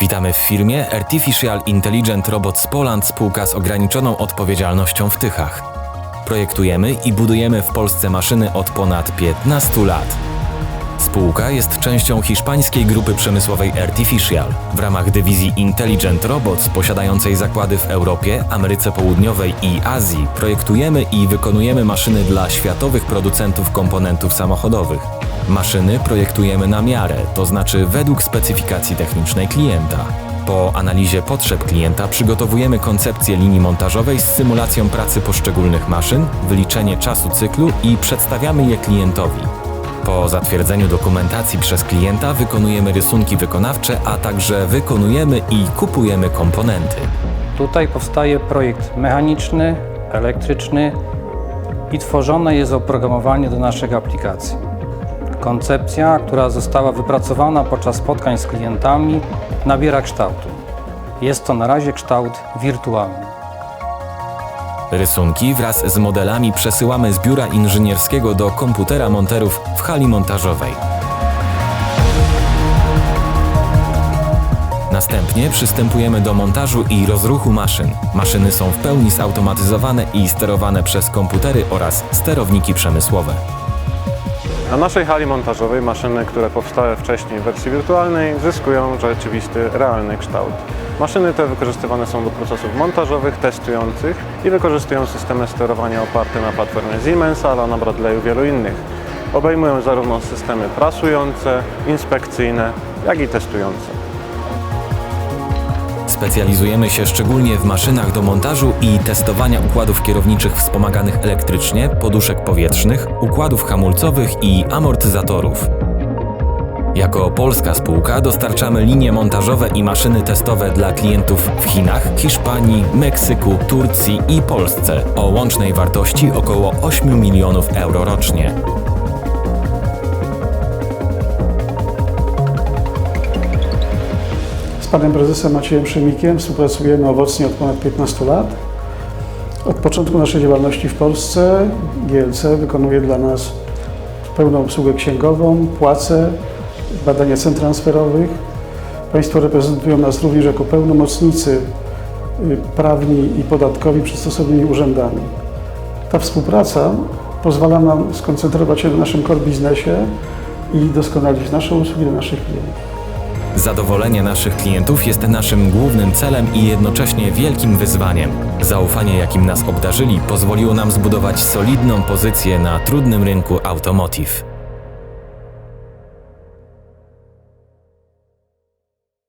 Witamy w firmie Artificial Intelligent Robots Poland spółka z ograniczoną odpowiedzialnością w Tychach. Projektujemy i budujemy w Polsce maszyny od ponad 15 lat. Spółka jest częścią hiszpańskiej grupy przemysłowej Artificial. W ramach dywizji Intelligent Robots posiadającej zakłady w Europie, Ameryce Południowej i Azji projektujemy i wykonujemy maszyny dla światowych producentów komponentów samochodowych. Maszyny projektujemy na miarę, to znaczy według specyfikacji technicznej klienta. Po analizie potrzeb klienta przygotowujemy koncepcję linii montażowej z symulacją pracy poszczególnych maszyn, wyliczenie czasu cyklu i przedstawiamy je klientowi. Po zatwierdzeniu dokumentacji przez klienta wykonujemy rysunki wykonawcze, a także wykonujemy i kupujemy komponenty. Tutaj powstaje projekt mechaniczny, elektryczny i tworzone jest oprogramowanie do naszych aplikacji. Koncepcja, która została wypracowana podczas spotkań z klientami, nabiera kształtu. Jest to na razie kształt wirtualny. Rysunki wraz z modelami przesyłamy z biura inżynierskiego do komputera monterów w hali montażowej. Następnie przystępujemy do montażu i rozruchu maszyn. Maszyny są w pełni zautomatyzowane i sterowane przez komputery oraz sterowniki przemysłowe. Na naszej hali montażowej maszyny, które powstały wcześniej w wersji wirtualnej, zyskują rzeczywisty, realny kształt. Maszyny te wykorzystywane są do procesów montażowych, testujących i wykorzystują systemy sterowania oparte na platformie Siemensa, Lana Bradley i wielu innych. Obejmują zarówno systemy prasujące, inspekcyjne, jak i testujące. Specjalizujemy się szczególnie w maszynach do montażu i testowania układów kierowniczych wspomaganych elektrycznie, poduszek powietrznych, układów hamulcowych i amortyzatorów. Jako polska spółka dostarczamy linie montażowe i maszyny testowe dla klientów w Chinach, Hiszpanii, Meksyku, Turcji i Polsce o łącznej wartości około 8 milionów euro rocznie. Panem prezesem Maciejem Szymikiem współpracujemy owocnie od ponad 15 lat. Od początku naszej działalności w Polsce GLC wykonuje dla nas pełną obsługę księgową, płace, badania cen transferowych. Państwo reprezentują nas również jako pełnomocnicy y, prawni i podatkowi przed stosownymi urzędami. Ta współpraca pozwala nam skoncentrować się na naszym core biznesie i doskonalić nasze usługi dla naszych klientów. Zadowolenie naszych klientów jest naszym głównym celem i jednocześnie wielkim wyzwaniem. Zaufanie, jakim nas obdarzyli, pozwoliło nam zbudować solidną pozycję na trudnym rynku automotive.